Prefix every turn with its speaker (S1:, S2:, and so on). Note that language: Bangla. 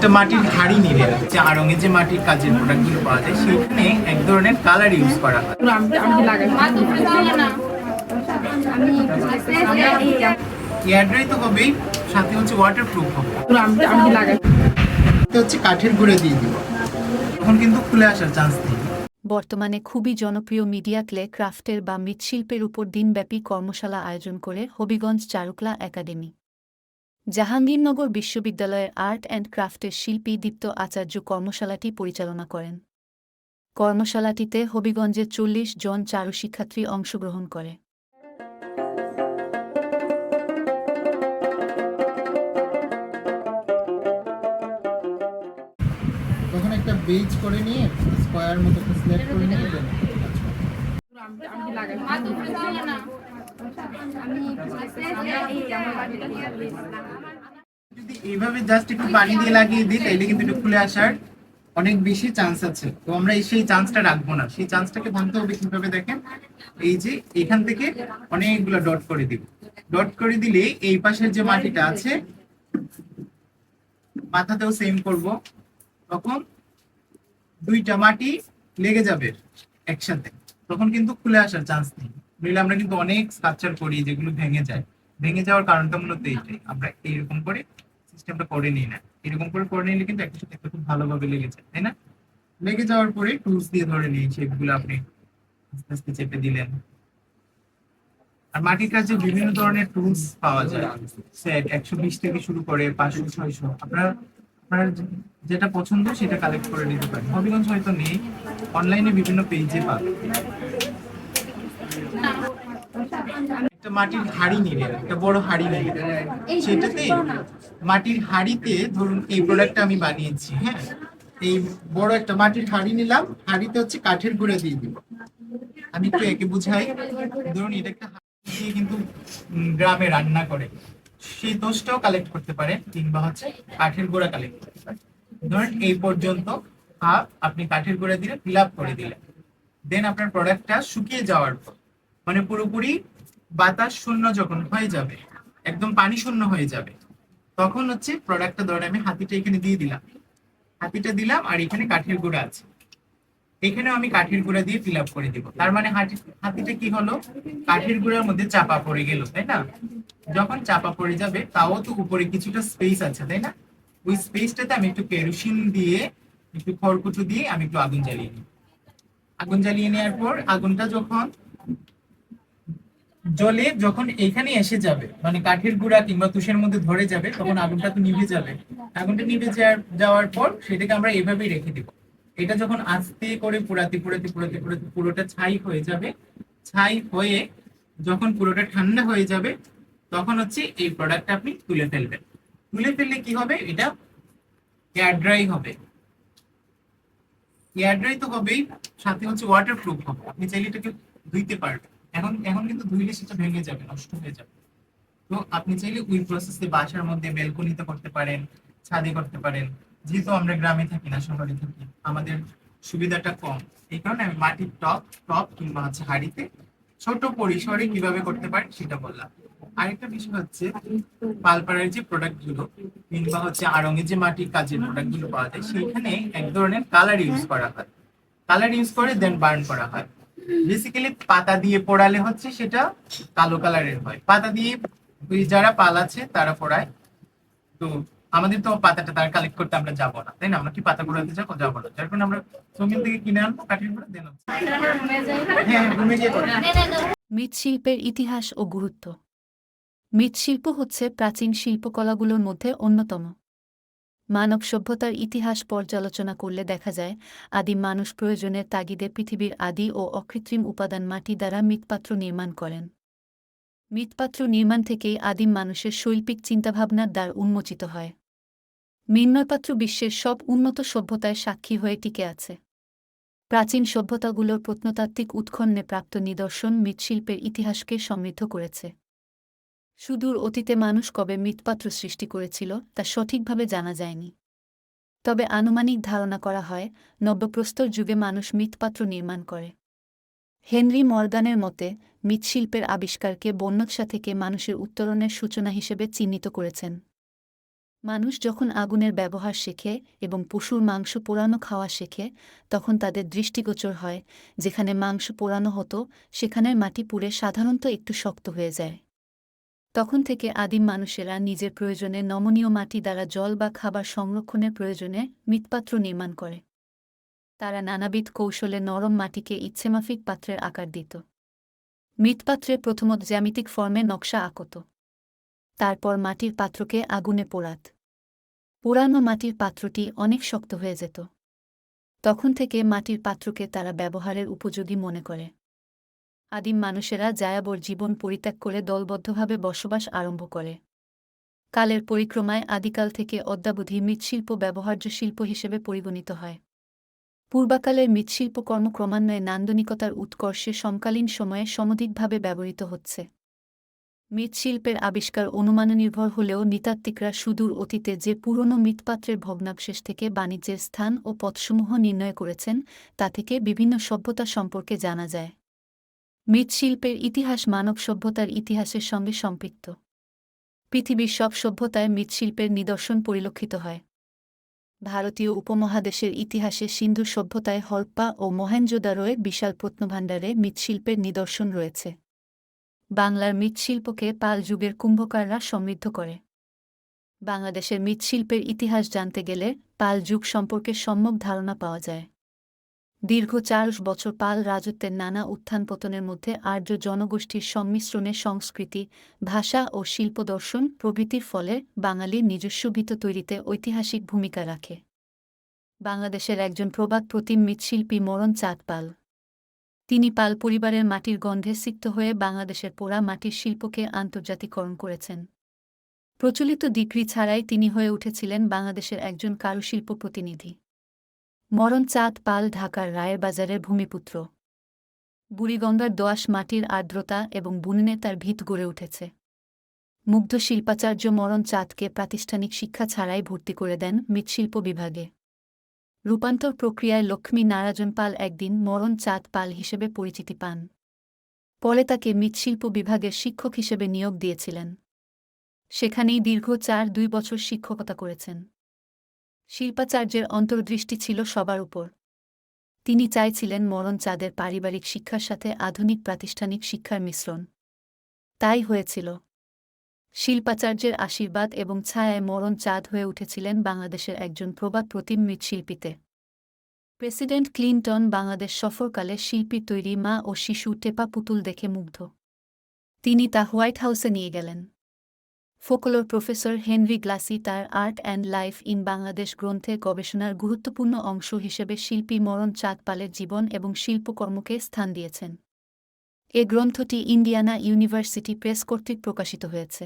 S1: একটা মাটির হাড়ি নিলে যে আড়ঙে যে মাটির কাজের প্রোডাক্টগুলো পাওয়া যায় সেখানে এক ধরনের কালার ইউজ করা হয়। এয়ারড্রাই তো হবেই সাথে হচ্ছে ওয়াটার প্রুফ হবে হচ্ছে কাঠের গুঁড়ে দিয়ে দিব। তখন কিন্তু খুলে আসার চান্স নেই।
S2: বর্তমানে খুবই জনপ্রিয় মিডিয়া ক্লে ক্রাফটের বা মৃৎশিল্পের উপর দিনব্যাপী কর্মশালা আয়োজন করে হবিগঞ্জ চারুকলা একাডেমি। জাহাঙ্গীরনগর বিশ্ববিদ্যালয়ের আর্ট অ্যান্ড ক্রাফটের শিল্পী দীপ্ত আচার্য কর্মশালাটি পরিচালনা করেন কর্মশালাটিতে হবিগঞ্জের চল্লিশ জন চারু শিক্ষার্থী অংশগ্রহণ করে
S1: তখন একটা বেজ করে নিয়ে স্কোয়ার মতো একটা স্ল্যাব করে নিয়ে যদি এইভাবে জাস্ট একটু পানি দিয়ে লাগিয়ে দিই, তাইলে কিন্তু এটা খুলে আসার অনেক বেশি চান্স আছে। তো আমরা সেই চান্সটা রাখব না। সেই চান্সটাকে ভাঙতে হবে কীভাবে দেখেন? এই যে এখান থেকে অনেকগুলো ডট করে দিব। ডট করে দিলে এই পাশের যে মাটিটা আছে, মাথাতেও সেম করব। তখন দুইটা মাটি লেগে যাবে একসাথে। তখন কিন্তু খুলে আসার চান্স নেই। নইলে আমরা কিন্তু অনেক স্ট্রাকচার করি যেগুলো ভেঙে যায়। ভেঙে যাওয়ার কারণটা মূলত এইটাই। আমরা এইরকম করে সিস্টেমটা করে নিই না। এরকম করে করে নিলে কিন্তু একটা সাথে খুব ভালোভাবে লেগে যায়, তাই না? লেগে যাওয়ার পরে টুলস দিয়ে ধরে নিই, সেগুলো আপনি আস্তে আস্তে চেপে দিলেন। আর মাটির কাছে বিভিন্ন ধরনের টুলস পাওয়া যায়। সেট একশো বিশ থেকে শুরু করে পাঁচশো, ছয়শো। আপনার আপনার যেটা পছন্দ সেটা কালেক্ট করে নিতে পারেন। হবিগঞ্জ হয়তো নেই। অনলাইনে বিভিন্ন পেজে পাবেন। একটা মাটির হাড়ি নিলে একটা বড় হাড়ি নিলে। সেটাতে মাটির হাড়িতে ধরুন এই প্রোডাক্টটা আমি বানিয়েছি হ্যাঁ? এই বড় একটা মাটির হাড়ি নিলাম হাড়িতে হচ্ছে কাঠের গুঁড়ে দিয়ে দিব। আমি একটু একে বুঝাই। ধরুন এটা একটা হাড়ি দিয়ে কিন্তু গ্রামে রান্না করে। সেই দোষটাও কালেক্ট করতে পারেন কিংবা হচ্ছে কাঠের গুঁড়া কালেক্ট করতে পারেন। ধরুন এই পর্যন্ত হাফ আপনি কাঠের গুঁড়া দিলে ফিল আপ করে দিলেন। দেন আপনার প্রোডাক্টটা শুকিয়ে যাওয়ার পর মানে পুরোপুরি বাতাস শূন্য যখন হয়ে যাবে, একদম পানি শূন্য হয়ে যাবে, তখন হচ্ছে প্রোডাক্টটা ধরে আমি হাতিটা এখানে দিয়ে দিলাম। হাতিটা দিলাম আর এখানে কাঠের গুঁড়া আছে। এখানেও আমি কাঠের গুঁড়া দিয়ে ফিল করে দিব। তার মানে হাতি- হাতিটা কি হলো? কাঠের গুঁড়ার মধ্যে চাপা পড়ে গেল, তাই না? যখন চাপা পড়ে যাবে, তাও তো উপরে কিছুটা স্পেস আছে, তাই না? ওই স্পেসটাতে আমি একটু কেরোসিন দিয়ে, একটু খড়কুটো দিয়ে আমি একটু আগুন জ্বালিয়ে নিই। আগুন জ্বালিয়ে নেওয়ার পর আগুনটা যখন জলে যখন এখানে এসে যাবে মানে কাঠের গুঁড়া কিংবা তুষের মধ্যে ধরে যাবে, তখন আগুনটা তো নিভে যাবে। আগুনটা নিভে যাওয়ার- পর সেটাকে আমরা এভাবেই রেখে দিব। এটা যখন আস্তে করে পুরাতে পুরাতে পুরাতে পুরাতে পুরোটা ছাই হয়ে যাবে, ছাই হয়ে যখন পুরোটা ঠান্ডা হয়ে যাবে, তখন হচ্ছে এই প্রোডাক্টটা আপনি তুলে ফেলবেন। তুলে ফেললে কি হবে? এটা এয়ার ড্রাই হবে। এয়ার ড্রাই তো হবেই, সাথে হচ্ছে ওয়াটার প্রুফ হবে। আপনি চাইলে এটাকে ধুইতে পারবেন। এখন এখন কিন্তু ধুইলে সেটা ভেঙে যাবে, নষ্ট হয়ে যাবে। তো আপনি চাইলে ওই প্রসেসে বাসার মধ্যে বেলকনিতে করতে পারেন, ছাদে করতে পারেন। যেহেতু আমরা গ্রামে থাকি না, শহরে থাকি, আমাদের সুবিধাটা কম। এই কারণে আমি মাটির টপ টপ কিংবা হচ্ছে হাড়িতে ছোট পরিসরে কীভাবে করতে পারি সেটা বললাম। আরেকটা বিষয় হচ্ছে পালপাড়ার যে প্রোডাক্টগুলো কিংবা হচ্ছে আড়ঙের যে মাটির কাজের প্রোডাক্টগুলো পাওয়া যায় সেখানে এক ধরনের কালার ইউজ করা হয়। কালার ইউজ করে দেন বার্ন করা হয়। বেসিক্যালি পাতা দিয়ে পোড়ালে হচ্ছে সেটা কালো কালারের হয়। পাতা দিয়ে যারা পাল আছে তারা পোড়ায়। তো আমাদের তো পাতাটা তার কালেক্ট করতে আমরা যাব না, তাই না? আমরা কি পাতা কুড়াতে যাব? যাব না। যার কারণে আমরা জমিন থেকে কিনে আনব কাঠের গুঁড়ো দেন হ্যাঁ গিয়ে
S2: মৃৎশিল্পের ইতিহাস ও গুরুত্ব। মৃৎশিল্প হচ্ছে প্রাচীন শিল্পকলাগুলোর মধ্যে অন্যতম। মানব সভ্যতার ইতিহাস পর্যালোচনা করলে দেখা যায় আদিম মানুষ প্রয়োজনের তাগিদে পৃথিবীর আদি ও অকৃত্রিম উপাদান মাটি দ্বারা মৃৎপাত্র নির্মাণ করেন। মৃৎপাত্র নির্মাণ থেকেই আদিম মানুষের শৈল্পিক চিন্তাভাবনার দ্বার উন্মোচিত হয়। মৃন্ময়পাত্র বিশ্বের সব উন্নত সভ্যতায় সাক্ষী হয়ে টিকে আছে। প্রাচীন সভ্যতাগুলোর প্রত্নতাত্ত্বিক উৎখন্নে প্রাপ্ত নিদর্শন মৃৎশিল্পের ইতিহাসকে সমৃদ্ধ করেছে। সুদূর অতীতে মানুষ কবে মৃৎপাত্র সৃষ্টি করেছিল তা সঠিকভাবে জানা যায়নি। তবে আনুমানিক ধারণা করা হয়, নব্যপ্রস্তর যুগে মানুষ মৃৎপাত্র নির্মাণ করে। হেনরি মর্গানের মতে, মৃৎশিল্পের আবিষ্কারকে বন্যৎসা থেকে মানুষের উত্তরণের সূচনা হিসেবে চিহ্নিত করেছেন। মানুষ যখন আগুনের ব্যবহার শেখে এবং পশুর মাংস পোড়ানো খাওয়া শেখে, তখন তাদের দৃষ্টিগোচর হয়, যেখানে মাংস পোড়ানো হতো, সেখানের মাটি পুড়ে সাধারণত একটু শক্ত হয়ে যায়। তখন থেকে আদিম মানুষেরা নিজের প্রয়োজনে নমনীয় মাটি দ্বারা জল বা খাবার সংরক্ষণের প্রয়োজনে মৃৎপাত্র নির্মাণ করে। তারা নানাবিধ কৌশলে নরম মাটিকে ইচ্ছেমাফিক পাত্রের আকার দিত। মৃৎপাত্রে প্রথমত জ্যামিতিক ফর্মে নকশা আঁকত। তারপর মাটির পাত্রকে আগুনে পোড়াত। পোড়ানো মাটির পাত্রটি অনেক শক্ত হয়ে যেত। তখন থেকে মাটির পাত্রকে তারা ব্যবহারের উপযোগী মনে করে। আদিম মানুষেরা যাযাবর জীবন পরিত্যাগ করে দলবদ্ধভাবে বসবাস আরম্ভ করে। কালের পরিক্রমায় আদিকাল থেকে অদ্যাবধি মৃৎশিল্প ব্যবহার্য শিল্প হিসেবে পরিগণিত হয়। পূর্বাকালের মৃৎশিল্প কর্ম ক্রমান্বয়ে নান্দনিকতার উৎকর্ষে সমকালীন সময়ে সমধিকভাবে ব্যবহৃত হচ্ছে। মৃৎশিল্পের আবিষ্কার অনুমাননির্ভর হলেও নৃতাত্ত্বিকরা সুদূর অতীতে যে পুরনো মৃৎপাত্রের ভগ্নাবশেষ থেকে বাণিজ্যের স্থান ও পথসমূহ নির্ণয় করেছেন, তা থেকে বিভিন্ন সভ্যতা সম্পর্কে জানা যায়। মৃৎশিল্পের ইতিহাস মানব সভ্যতার ইতিহাসের সঙ্গে সম্পৃক্ত। পৃথিবীর সব সভ্যতায় মৃৎশিল্পের নিদর্শন পরিলক্ষিত হয়। ভারতীয় উপমহাদেশের ইতিহাসে সিন্ধু সভ্যতায় হরপ্পা ও মহেঞ্জোদারোয় বিশাল প্রত্নভাণ্ডারে মৃৎশিল্পের নিদর্শন রয়েছে। বাংলার মৃৎশিল্পকে পাল যুগের কুম্ভকাররা সমৃদ্ধ করে। বাংলাদেশের মৃৎশিল্পের ইতিহাস জানতে গেলে পাল যুগ সম্পর্কে সম্যক ধারণা পাওয়া যায়। দীর্ঘ চার বছর পাল রাজত্বের নানা উত্থান পতনের মধ্যে আর্য জনগোষ্ঠীর সংমিশ্রণে সংস্কৃতি, ভাষা ও শিল্পদর্শন প্রভৃতির ফলে বাঙালির নিজস্ব ভিত তৈরিতে ঐতিহাসিক ভূমিকা রাখে। বাংলাদেশের একজন প্রবাদ প্রতিম মৃৎশিল্পী মরণ চাঁদ পাল তিনি পাল পরিবারের মাটির গন্ধে সিক্ত হয়ে বাংলাদেশের পোড়া মাটির শিল্পকে আন্তর্জাতিকরণ করেছেন। প্রচলিত ডিগ্রি ছাড়াই তিনি হয়ে উঠেছিলেন বাংলাদেশের একজন কারুশিল্প প্রতিনিধি। মরণ চাঁদ পাল ঢাকার রায়ের বাজারের ভূমিপুত্র। বুড়িগঙ্গার দোয়াশ মাটির আর্দ্রতা এবং বুননে তার ভিত গড়ে উঠেছে। মুগ্ধ শিল্পাচার্য মরণ চাঁদকে প্রাতিষ্ঠানিক শিক্ষা ছাড়াই ভর্তি করে দেন মৃৎশিল্প বিভাগে। রূপান্তর প্রক্রিয়ায় লক্ষ্মী নারায়ণ পাল একদিন মরণ চাঁদ পাল হিসেবে পরিচিতি পান। পরে তাকে মৃৎশিল্প বিভাগের শিক্ষক হিসেবে নিয়োগ দিয়েছিলেন। সেখানেই দীর্ঘ চার দুই বছর শিক্ষকতা করেছেন। শিল্পাচার্যের অন্তর্দৃষ্টি ছিল সবার উপর। তিনি চাইছিলেন মরণ চাঁদের পারিবারিক শিক্ষার সাথে আধুনিক প্রাতিষ্ঠানিক শিক্ষার মিশ্রণ। তাই হয়েছিল। শিল্পাচার্যের আশীর্বাদ এবং ছায়ায় মরণ চাঁদ হয়ে উঠেছিলেন বাংলাদেশের একজন প্রবাদ প্রতিম মৃৎশিল্পীতে প্রেসিডেন্ট ক্লিন্টন বাংলাদেশ সফরকালে শিল্পীর তৈরি মা ও শিশু টেপা পুতুল দেখে মুগ্ধ। তিনি তা হোয়াইট হাউসে নিয়ে গেলেন। ফোকলোর প্রফেসর হেনরি গ্লাসি তার art and life in Bangladesh গ্রন্থে গবেষণার গুরুত্বপূর্ণ অংশ হিসেবে শিল্পী মরণ চাঁদপালের জীবন এবং শিল্পকর্মকে স্থান দিয়েছেন। এ গ্রন্থটি ইন্ডিয়ানা ইউনিভার্সিটি প্রেস কর্তৃক প্রকাশিত হয়েছে।